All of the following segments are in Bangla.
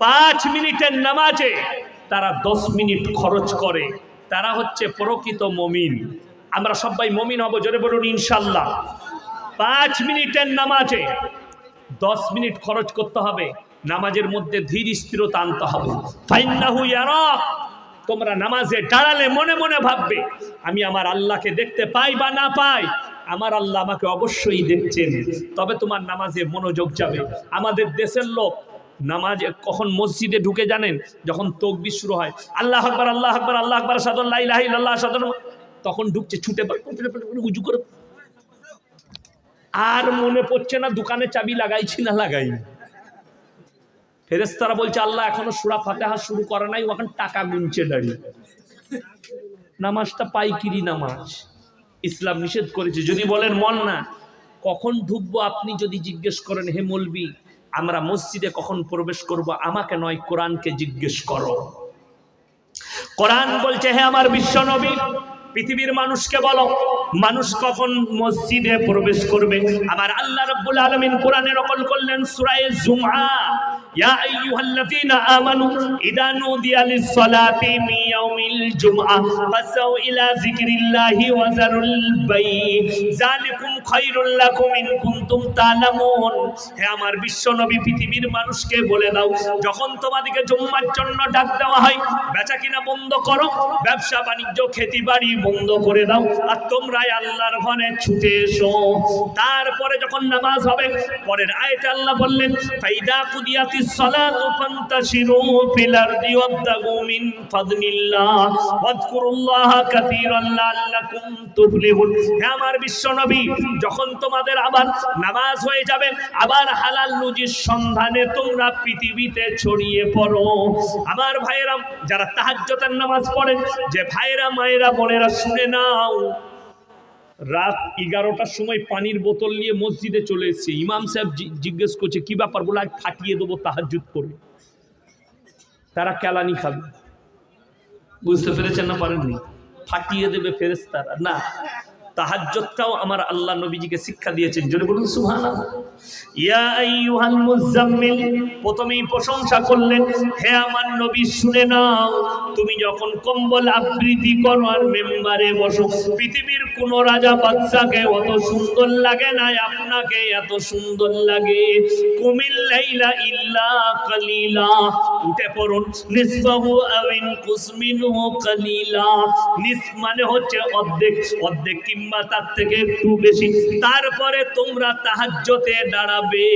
পাঁচ মিনিটের নামাজে তারা দশ মিনিট খরচ করে। তারা হচ্ছে প্রকৃত মমিন। আমরা সবাই মমিন হব, জোরে বলুন, ইনশাল্লাহ। পাঁচ মিনিটের নামাজে দশ মিনিট খরচ করতে হবে। নামাজের মধ্যে ধীর স্থিরতা আনতে হবে। তোমরা নামাজে দাঁড়ালে মনে মনে ভাববে, আমি আমার আল্লাহকে দেখতে পাই বা না পাই? আমার আল্লাহ আমাকে অবশ্যই দেখছেন। তবে তোমার নামাজে মনোযোগ যাবে। আমাদের দেশের লোক নামাজে কখন মসজিদে ঢুকে জানেন? যখন তকবির শুরু হয়। আল্লাহ আকবার আল্লাহ আকবার আল্লাহ আকবার সাদুল্লাহ ইলাহা সাদন তখন ঢুকছে, ছুটে উজু করে। আর মনে পড়ছে না দোকানে চাবি লাগাইছি না লাগাই ফেরেস্তারা বলছে, আল্লাহ এখনও সুরা ফাতেহা শুরু করে নাই ওখানে টাকা গুনছে দাঁড়িয়ে। নামাজটা পাইকিরি নামাজ। ইসলাম নিষেধ করেছে। যদি বলেন, মন না, কখন ঢুকবো আপনি যদি জিজ্ঞেস করেন, হে মলবি আমরা মসজিদে কখন প্রবেশ করব? আমাকে নয়, কোরআনকে জিজ্ঞেস করো। কোরআন বলছে, হে আমার বিশ্ব নবী পৃথিবীর মানুষকে বলো, মানুষ কখন মসজিদে প্রবেশ করবে? আমার আল্লাহ রাব্বুল আলামিন কোরআনে নকল করলেন সূরা জুমআ। ইয়া আমানু ইযা নুদিয়া জুমআ ফাসাউ ইলা ওয়া যারুল বাই, যালিকুম খায়রুল লাকুম ইন কুনতুম তা'লামুন। হে আমার বিশ্ব নবী, পৃথিবীর মানুষকে বলে দাও, যখন তোমাদেরকে জুম্মার জন্য ডাক দেওয়া হয়, বেচা কিনা বন্ধ করো, ব্যবসা বাণিজ্য খেতি বাড়ি বন্ধ করে দাও, আর তোমরাই আল্লাহর ঘরে ছুটে এসো। তারপরে যখন নামাজ হবে, পরের আয়াতে আল্লাহ বললেন, ফাইদা কুদিয়াতিস সালাতু ফান্তাশিরু ফিল আরদি ওয়াবতাগু মিন ফাদলিল্লাহ ওয়াজকুরুল্লাহা কাসীরান লাআল্লাকুম তুফলিহুন হে আমার বিশ্বনবী যখন তোমাদের আবার নামাজ হয়ে যাবে, আবার হালাল রুজির সন্ধানে তোমরা পৃথিবীতে ছড়িয়ে পড়ো। আমার ভাইয়েরা, যারা তাহাজ্জতের নামাজ পড়েন যে ভাইয়েরা, মায়েরা, বোনেরা, শুনে নাও। রাত এগারোটার সময় পানির বোতল নিয়ে মসজিদে চলে এসেছে। ইমাম সাহেব জিজ্ঞেস করছে, কি ব্যাপার? বলে, আজ ফাটিয়ে দেবো তাহাজ্জুদ করে। তারা কেলানি খাবে। বুঝতে পেরেছেন না পারেননি? ফাটিয়ে দেবে ফেরেস্তারা না। তাহাজ্জুদটাও আমার আল্লাহ নবীজিকে শিক্ষা দিয়েছেন। জোরে বলুন ইয়া প্রথমেই প্রশংসা করলেন আমার নবী, শুনে নাও, তুমি যখন কম্বল আবৃত্তি মেম্বারে বসো, পৃথিবীর রাজা অত সুন্দর লাগে না, আপনাকে এত সুন্দর লাগে। উঠে পড়ুন মানে হচ্ছে অর্ধেক অর্ধেক কিংবা তার থেকে একটু বেশি। তারপরে তোমরা তাহাজ্জতে দাঁড়াবে।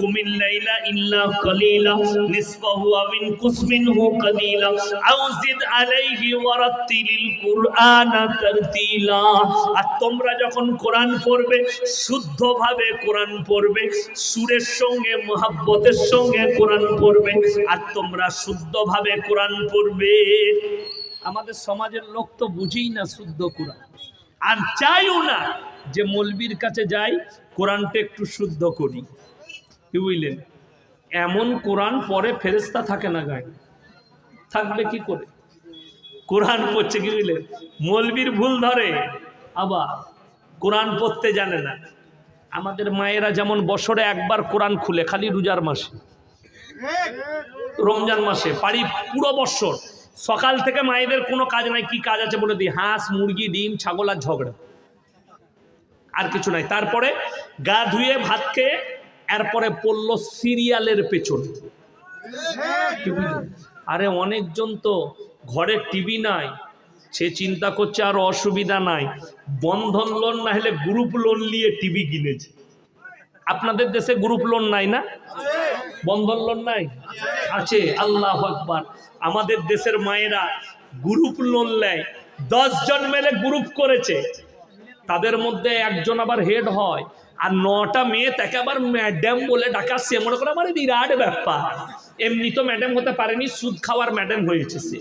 কুমিল লাইলা ইল্লা কালিলা নিসবাহু আবিন কুসমিনহু কালিলা। আউজিদ আলাইহি ওয়ারাত্তিলিল কুরআনা তারতিলা। আর তোমরা যখন কোরআন পড়বে, শুদ্ধভাবে কোরআন পড়বে, সুরের সঙ্গে, মহাব্বতের সঙ্গে কোরআন পড়বে, আর তোমরা শুদ্ধভাবে কোরআন পড়বে। আমাদের সমাজের লোক তো বুঝেই না শুদ্ধ কোরআন। আর চাইও না যে মলবির কাছে যাই, কোরআনটা একটু শুদ্ধ করি। কি বুঝলেন? এমন কোরআন পরে ফেরেস্তা থাকে না গায়ে। থাকবে কি করে? কোরআন পড়ছে কি বুঝলেন? মলবির ভুল ধরে। আবার কোরআন পড়তে জানে না। আমাদের মায়েরা যেমন বছরে একবার কোরআন খুলে, খালি রোজার মাসে। রমজান মাসে, পারি পুরো বৎসর সকাল থেকে মায়েদের কোনো কাজ নাই, কি কাজ আছে বলে দিই? হাঁস, মুরগি, ডিম, ছাগল আর ঝগড়া। আর কিছু নাই। তারপরে গা ধুয়ে ভাত খেয়ে, এরপরে পড়ল সিরিয়ালের পেছন। আরে অনেকজন তো ঘরে টিভি নাই, সে চিন্তা করছে আর অসুবিধা নাই। বন্ধন লোন না হলে গ্রুপ লোন নিয়ে টিভি কিনেছে। আপনাদের দেশে গ্রুপ লোন নাই না? বন্ধন লোন নাই? আছে, আল্লাহ আকবার। আমাদের দেশের মায়েরা গ্রুপ লোন নেয় জন মেলে গ্রুপ করেছে। তাদের মধ্যে একজন আবার হেড হয়, আর নটা মেয়ে তাকে আবার ম্যাডাম বলে ডাকা সে মনে করে আমার বিরাট ব্যাপার। এমনি তো ম্যাডাম হতে পারেনি, সুদ খাওয়ার ম্যাডাম হয়েছে সে।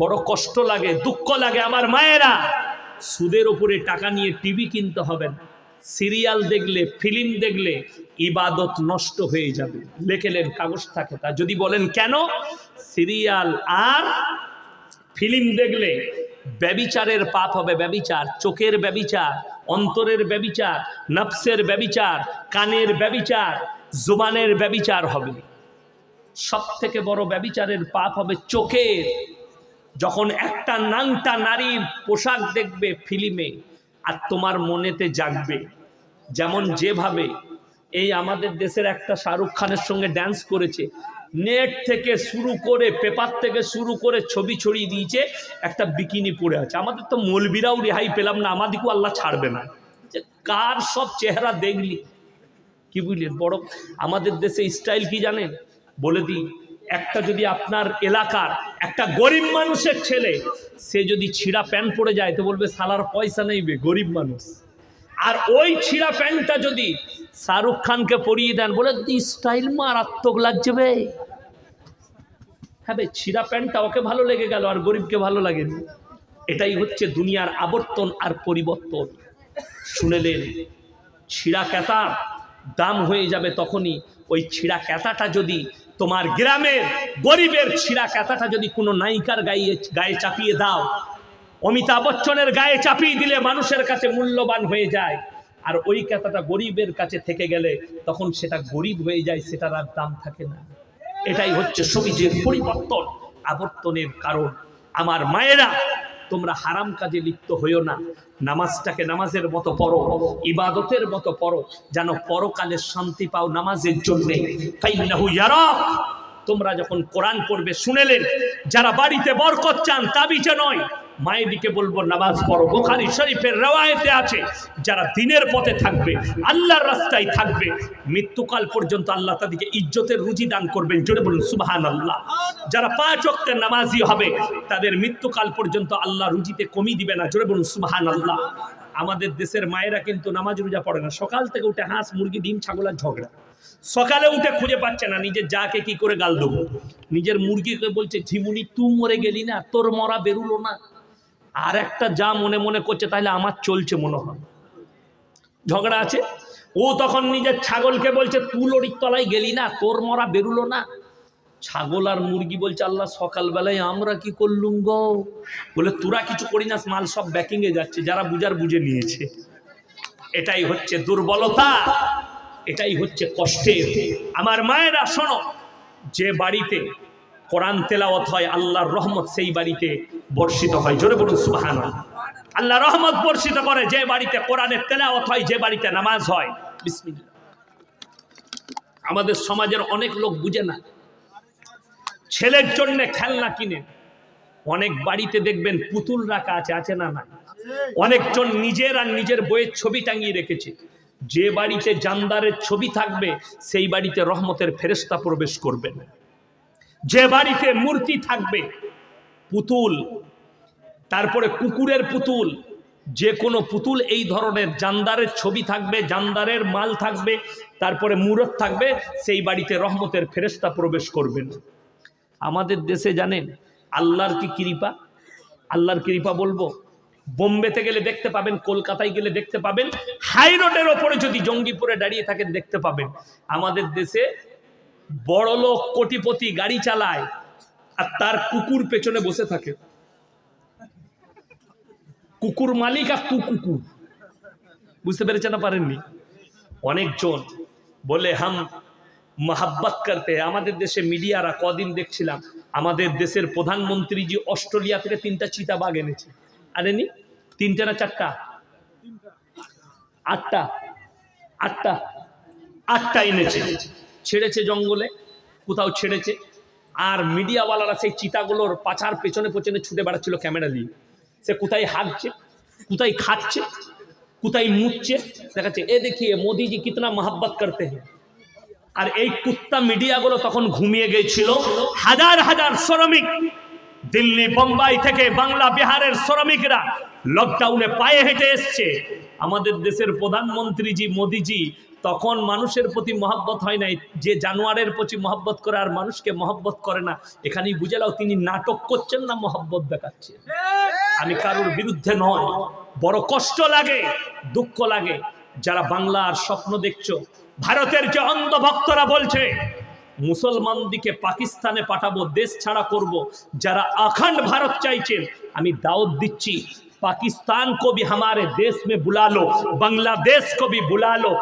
বড় কষ্ট লাগে, দুঃখ লাগে। আমার মায়েরা, সুদের উপরে টাকা নিয়ে টিভি কিনতে হবে না। সিরিয়াল দেখলে, ফিল্ম দেখলে ইবাদত নষ্ট হয়ে যাবে। লেখেলেন কাগজ থাকে তা। যদি বলেন কেন? সিরিয়াল আর ফিল্ম দেখলে ব্যবিচারের পাপ হবে ব্যবিচার, চোখের ব্যবিচার, অন্তরের ব্যবিচার, নফসের ব্যবিচার, কানের ব্যবিচার, জুবানের ব্যবিচার হবে। সব থেকে বড় ব্যবিচারের পাপ হবে চোখের। যখন একটা নাংটা নারীর পোশাক দেখবে ফিল্মে আর তোমার মনেতে জাগবে। যেমন যেভাবে এই আমাদের দেশের একটা শাহরুখ খানের সঙ্গে ড্যান্স করেছে, নেট থেকে শুরু করে পেপার থেকে শুরু করে ছবি ছড়িয়ে দিয়েছে, একটা বিকিনি পড়ে আছে। আমাদের তো মলবিরাও রেহাই পেলাম না আমাদেরকেও আল্লাহ ছাড়বে না। যে কার সব চেহারা দেখলি? কি বুঝলেন বড় আমাদের দেশে স্টাইল কি জানেন? বলে দিই একটা যদি আপনার এলাকার একটা গরিব মানুষের ছেলে, সে যদি ছিঁড়া প্যান্ট পরে যায়, তো বলবে, সালার পয়সা নেই বে, গরিব মানুষ। আর ওই ছিঁড়া প্যান্টটা যদি শাহরুখ খানকে পরিয়ে দেন, বলে স্টাইল মারাত্মক লাগছে বে। হ্যাঁ বে, ছিঁড়া প্যান্টটা ওকে ভালো লেগে গেল, আর গরিবকে ভালো লাগেনি। এটাই হচ্ছে দুনিয়ার আবর্তন আর পরিবর্তন। শুনেলেন, ছিঁড়া ক্যাতার দাম হয়ে যাবে তখনই। ওই ছিঁড়া ক্যাতাটা যদি তোমার গ্রামের গরিবের ছিঁড়া ক্যাতাটা যদি কোনো নায়িকার গায়ে গায়ে চাপিয়ে দাও, অমিতাভ বচ্চনের গায়ে চাপিয়ে দিলে মানুষের কাছে মূল্যবান হয়ে যায়। আর ওই ক্যাতাটা গরিবের কাছে থেকে গেলে তখন সেটা গরিব হয়ে যায়, সেটার আর দাম থাকে না। এটাই হচ্ছে সবিজের পরিবর্তন, আবর্তনের কারণ। আমার মায়েরা তোমরা হারাম কাজে লিপ্ত হইও না। নামাজটাকে নামাজের মতো পড়ো, ইবাদতের মতো পড়ো, যেন পরকালের শান্তি পাও নামাজের জন্যে। তোমরা যখন কোরআন পড়বে শুনেলেন, যারা বাড়িতে বরকত চান তাবিজে নয় মায়েদিকে বলব, নামাজ পড়ো। বোখারি শরীফের রেওয়ায়েতে আছে, যারা দিনের পথে থাকবে, আল্লাহর রাস্তায় থাকবে, মৃত্যুকাল পর্যন্ত আল্লাহ তাদেরকে ইজ্জতের রুজি দান করবেন। জোরে বলুন সুবাহান আল্লাহ যারা পাঁচ অক্টের নামাজি হবে, তাদের মৃত্যুকাল পর্যন্ত আল্লাহ রুজিতে কমি দিবে না। জোরে বলুন সুবাহান আল্লাহ আমাদের দেশের মায়েরা কিন্তু নামাজ রোজা পড়ে না। সকাল থেকে উঠে হাঁস, মুরগি, ডিম ছাগলের ঝগড়া। সকালে উঠে খুঁজে পাচ্ছে না, নিজের যাকে কি করে গাল দেবো। নিজের মুরগিকে বলছে, ঝিমুনি, তুই মরে গেলি না, তোর মরা বেরুলো না। আর একটা যা মনে মনে করছে তাহলে আমার চলছে মনে হয় ঝগড়া আছে? ও তখন নিজের ছাগলকে বলছে তুই লড়ির তলায় গেলি না? তোর মরা বেরুলো না? ছাগল আর মুরগি বলছে, আল্লাহ, সকালবেলায় আমরা কি করলুম গো? বলে, তোরা কিছু করি না মাল সব ব্যাকিংয়ে যাচ্ছে, যারা বুঝার বুঝে নিয়েছে। এটাই হচ্ছে দুর্বলতা, এটাই হচ্ছে কষ্টের। আমার মায়েরা, শোনো, যে বাড়িতে কোরআন তেলাওয়াত হয়, আল্লাহর রহমত সেই বাড়িতে বর্ষিত হয়। জোরে বলুন সুবাহান আল্লাহ রহমত বর্ষিত করে, যে বাড়িতে কোরআনের তেলাওয়াত হয়, যে বাড়িতে নামাজ হয়। বিসমিল্লাহ। আমাদের সমাজের অনেক লোক বুঝে না। ছেলের জন্য খেলনা কিনে। অনেক বাড়িতে দেখবেন পুতুল রাখা আছে আছে না না অনেকজন নিজের আর নিজের বইয়ের ছবি টাঙিয়ে রেখেছে। যে বাড়িতে জানদারের ছবি থাকবে, সেই বাড়িতে রহমতের ফেরেস্তা প্রবেশ করবে না। যে বাড়িতে মূর্তি থাকবে, পুতুল, তারপরে কুকুরের পুতুল, যে কোনো পুতুল এই ধরনের, জানদারের ছবি থাকবে, জানদারের মাল থাকবে, তারপরে মূরত থাকবে, সেই বাড়িতে রহমতের ফেরেস্তা প্রবেশ করবেন। আমাদের দেশে জানেন, আল্লাহর কি কৃপা? আল্লাহর কৃপা বলব, বোম্বেতে গেলে দেখতে পাবেন, কলকাতায় গেলে দেখতে পাবেন হাই রোডের ওপরে যদি জঙ্গিপুরে দাঁড়িয়ে থাকেন, দেখতে পাবেন। আমাদের দেশে বড় লোক কোটিপতি গাড়ি চালায় আর তার কুকুর পেছনে বসে থাকে। কুকুর মালিক আর তু কুকুর। বুঝতে পেরেছে না পারেননি? অনেকজন বলে, হাম মহাব্বত করতে আমাদের দেশে মিডিয়ারা কদিন দেখছিলাম, আমাদের দেশের প্রধানমন্ত্রী যে অস্ট্রেলিয়া থেকে তিনটা চিতা বাঘ এনেছে। আনেনি? তিনটা না চারটা? আটটা। আটটা। আটটা এনেছে। ছেড়েছে জঙ্গলে, কোথাও ছেড়েছে। আর মিডিয়াওয়ালারা সেই চিতাগুলোর পাছার পেছনে পেছনে ছুটে বেড়াচ্ছিল ক্যামেরা নিয়ে। সে কোথায় হাঁটছে, কোথায় খাচ্ছে, কোথায় মুচ্ছে দেখাচ্ছে, এ দেখিয়ে মোদিজি কিতনা মহাব্বত করতে हैं আর এই কুত্তা মিডিয়াগুলো তখন ঘুমিয়ে গেছিল। হাজার হাজার শ্রমিক দিল্লি, বোম্বাই থেকে বাংলা, বিহারের শ্রমিকরা লকডাউনে পায়ে হেঁটে এসছে। আমাদের দেশের প্রধানমন্ত্রীজি, মোদিজি তখন মানুষের প্রতি মহাব্বত হয় নাই। যে জানোয়ারের প্রতি মহাব্বত করে আর মানুষকে মহাব্বত করে না। এখানেই বুঝে লাও তিনি নাটক করছেন না মহাব্বত দেখাচ্ছেন। আমি কারোর বিরুদ্ধে নয়, বড় কষ্ট লাগে, দুঃখ লাগে। যারা বাংলার স্বপ্ন দেখছ, ভারতের যে অন্ধভক্তরা বলছে, মুসলমান দিকে পাকিস্তানে পাঠাবো, দেশ ছাড়া করব। যারা আখান্ড ভারত চাইছেন, আমি দাওয়াত দিচ্ছি, পাকিস্তান কবি আমার দেশ মে বুলালো, বাংলাদেশ কবি বুলালো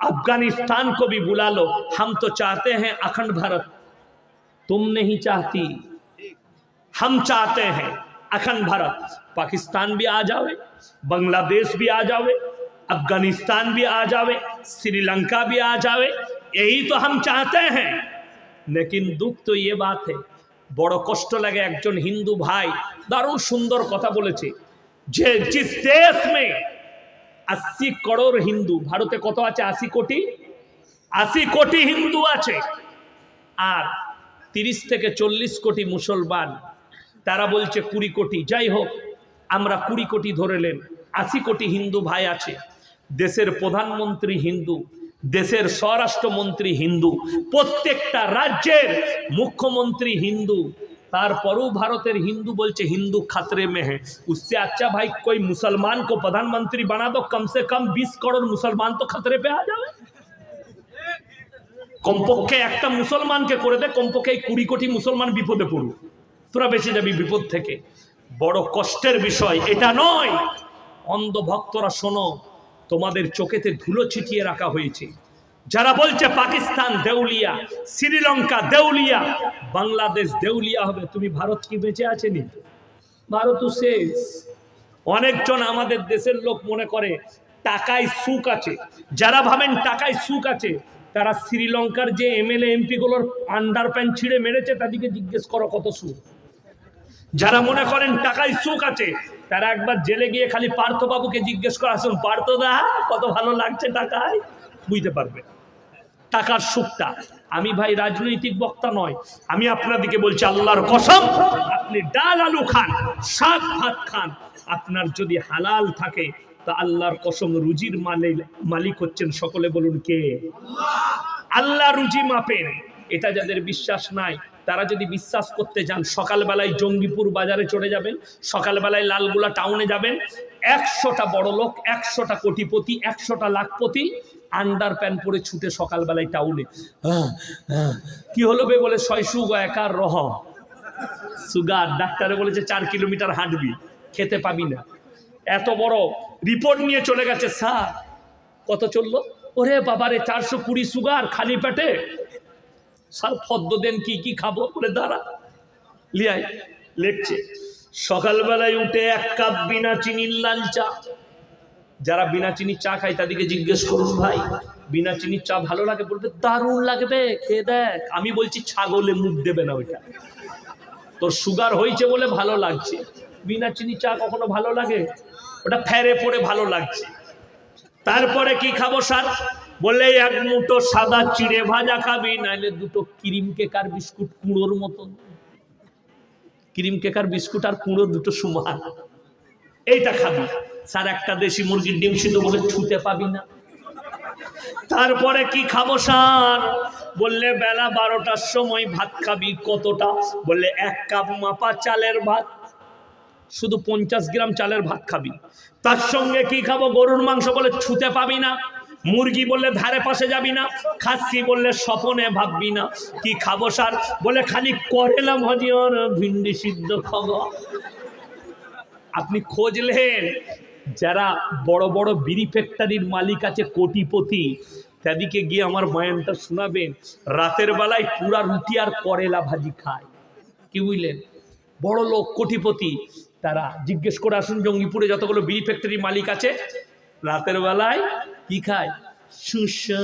अफगानिस्तान को भी बुला लो हम तो चाहते हैं अखंड भारत तुम नहीं चाहती हम चाहते हैं अखंड भारत पाकिस्तान भी आ जावे बांग्लादेश भी आ जावे अफगानिस्तान भी आ जावे श्रीलंका भी आ जावे यही तो हम चाहते हैं लेकिन दुख तो ये बात है বড় কষ্ট লাগে একজন হিন্দু ভাই দারুণ সুন্দর কথা বলেছে যে জিস দেশ মে আশি করোর হিন্দু। ভারতে কত আছে? আশি কোটি? আশি কোটি হিন্দু আছে। আর তিরিশ থেকে চল্লিশ কোটি মুসলমান। তারা বলছে কুড়ি কোটি। যাই হোক, আমরা কুড়ি কোটি ধরেলেন আশি কোটি হিন্দু ভাই আছে। দেশের প্রধানমন্ত্রী হিন্দু, দেশের স্বরাষ্ট্রমন্ত্রী হিন্দু, প্রত্যেকটা রাজ্যের মুখ্যমন্ত্রী হিন্দু। তারপরেও ভারতের হিন্দু বলছে হিন্দু খাতরে में है उससे अच्छा भाई कोई मुसलमान को प्रधानमंत्री बना दो कम से कम 20 करोड़ मुसलमान तो खतरे पे आ जावे কমপক্ষে একটা মুসলমানকে করে দে কমপক্ষে এই কুড়ি কোটি মুসলমান বিপদে পড়ুক তোরা বেঁচে যাবি বিপদ থেকে বড় কষ্টের বিষয় এটা নয় অন্ধ ভক্তরা শোনো তোমাদের চোখেতে ধুলো ছিটিয়ে রাখা হয়েছে যারা বলছে পাকিস্তান দেউলিয়া, শ্রীলঙ্কা দেউলিয়া, বাংলাদেশ দেউলিয়া হবে, তুমি ভারত কি বেঁচে আছে নি? ভারত শেষ। অনেকজন আমাদের দেশের লোক মনে করে টাকায় সুখ আছে। যারা ভাবেন টাকায় সুখ আছে, তারা শ্রীলঙ্কার যে এমএলএ, এমপিগুলোর আন্ডার প্যান্ট ছিঁড়ে মেরেছে, তাদেরকে জিজ্ঞেস করো কত সুখ। যারা মনে করেন টাকায় সুখ আছে, তারা একবার জেলে গিয়ে খালি পার্থবাবুকে জিজ্ঞেস করে, আসুন পার্থদা, কত ভালো লাগছে টাকায়? বুঝতে পারবে। টাকার সুখটা। আমি ভাই রাজনৈতিক বক্তা নয়, আমি আপনাদেরকে বলছি আল্লাহর কসম, আপনি ডাল আলু খান, শাক ভাত খান, আপনার যদি হালাল থাকে, তা আল্লাহর কসম রুজির মালিক মালিক হচ্ছেন সকলে বলুন কে? আল্লাহ রুজি মাপেন এটা যাদের বিশ্বাস নাই, তারা যদি বিশ্বাস করতে যান, সকালবেলায় জঙ্গিপুর বাজারে চড়ে যাবেন, সকালবেলায় লালগুলা টাউনে যাবেন, একশোটা বড় লোক একশোটা কোটিপতি, একশোটা লাখপতি আন্ডার প্যান্ট পরে ছুটে সকালবেলায় টাউনে। আহ, আহ, কি হলো বে বলে শয়সু একার রহ। সুগার ডাক্তারে বলেছে চার কিলোমিটার হাঁটবি খেতে পাবি না। এত বড় রিপোর্ট নিয়ে চলে গেছে স্যার। কত চলল? ওরে বাবারে চারশো কুড়ি সুগার খালি পেটে? স্যার ফদ্দ দেন কি কি খাব? বলে দাঁড়া লিয়াই লেখছে সকালবেলায় উঠে এক কাপ বিনা চিনির লাল চা যারা বিনা চিনির চা খায় তাদেরকে জিজ্ঞেস করুন ভাই, বিনা চিনির চা ভালো লাগে বলবে, দারুণ লাগবে, খেয়ে দেখ। আমি বলছি ছাগলে মুখ দেবে না ওইটা। তোর সুগার হয়েছে বলে ভালো লাগছে। বিনা চিনি চা কখনো ভালো লাগে? ওটা ফেরে পড়ে ভালো লাগছে। তারপরে কি খাব স্যার? বলে এক মুঠো সাদা চিড়ে ভাজা খাবি নাহলে দুটো ক্রিম কেকার বিস্কুট কুঁড়োর মতন। ক্রিম কেকার বিস্কুট আর কুঁড়ো দুটো সমান। এইটা খাবি। স্যার, একটা দেশি মুরগির ডিম সিদ্ধ বলে ছুতে পাবি না। তারপরে কি খাব, স্যার? বললে, বেলা বারোটার সময় ভাত খাবি, কতটা? বললে, এক কাপ মাপা চালের ভাত, শুধু পঞ্চাশ গ্রাম চালের ভাত খাবি। তার সঙ্গে কি খাব? গরুর মাংস বলে ছুতে পাবি না। মুরগি বললে, ধারে পাশে যাবি না। খাসি বললে, স্বপনে ভাববি না। কি খাব সার বলে খালি করেলা ভাজি ভিন্ডি সিদ্ধ খাব। আপনি খোঁজলেন যারা বড় বড় বিড়ি ফ্যাক্টরির মালিক আছে কোটিপতি, তাদেরকে গিয়ে আমার বয়ানটা শোনাবেন। রাতের বেলায় পুরা রুটি আর করেলা ভাজি খায়। কি বুঝলেন? বড় লোক, কোটিপতি। তারা জিজ্ঞেস করে আসুন জঙ্গিপুরে যতগুলো বিড়ি ফ্যাক্টরির মালিক আছে। রাতের বেলায় কি খায়? সুসা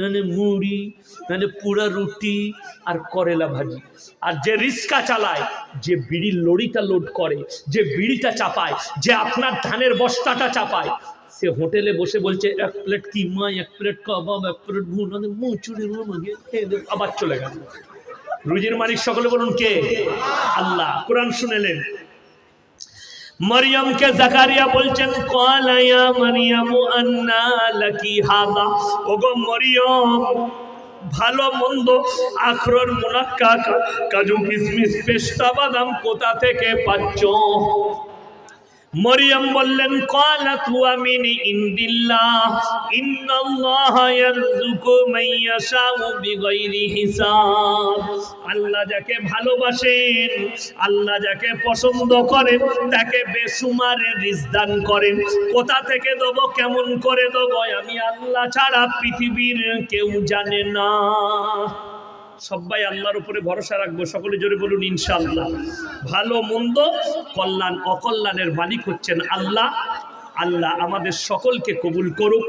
মানে মুড়ি মানে পুরা রুটি আর করেলা ভাজি। আর যে রিক্সা চালায়, যে বিড়ির লড়িটা লোড করে, যে বিড়িটা চাপায়, যে আপনার ধানের বস্তাটা চাপায়, সে হোটেলে বসে বলছে, এক প্লেট কি কিমা, এক প্লেট কাবাব, এক প্লেট ভুনা মুচুরি আবার চলে গেল। রুজির মালিক সকলে বলুন কে? আল্লাহ। কোরআন শুনেলেন। মরিয়মকে জাকারিয়া বলছেন কলায়া মরিয়ম আন্না লাকি হাদা? ওগো মরিয়ম, ভালো মন্দ আখরোর মুনাক্কা কাজু কিশমিশ পেস্তা বাদাম কোথা থেকে পাচ্ছ? মরিয়ম বললেন, কালাত হুয়া মিন ইনদিল্লাহ ইয়ারযুকু মান ইয়াশাউ বিগাইরি হিসাব। আল্লাহ যাকে ভালোবাসেন, আল্লাহ যাকে পছন্দ করেন, তাকে বেসুমারে রিজক দান করেন। কোথা থেকে দেব, কেমন করে দেব, আমি আল্লাহ ছাড়া পৃথিবীর কেউ জানে না। সবাই আল্লাহর উপরে ভরসা রাখব, সকলে জোরে বলুন, ইনশাআল্লাহ। ভালো, মন্দ, কল্যাণ, অকল্যাণের মালিক হচ্ছেন আল্লাহ। আল্লাহ আমাদের সকলকে কবুল করুক।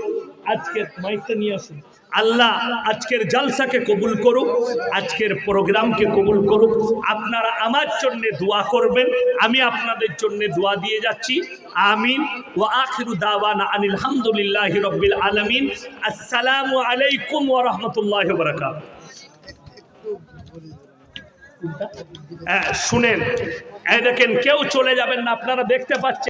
আজকের মাইকটা নিয়ে আসুন। আল্লাহ আজকের জালসাকে কবুল করুক, আজকের প্রোগ্রামকে কবুল করুক। আপনারা আমার জন্যে দোয়া করবেন, আমি আপনাদের জন্য দোয়া দিয়ে যাচ্ছি। আমিন। ওয়া আখিরু দাওয়ানা আনিল হামদুলিল্লাহি রাব্বিল আলামিন। আসসালামু আলাইকুম ওয়া রাহমাতুল্লাহি ওয়া বারাকাতুহু। হ্যাঁ শুনেন এই দেখেন কেউ চলে যাবেন না আপনারা দেখতে পাচ্ছেন।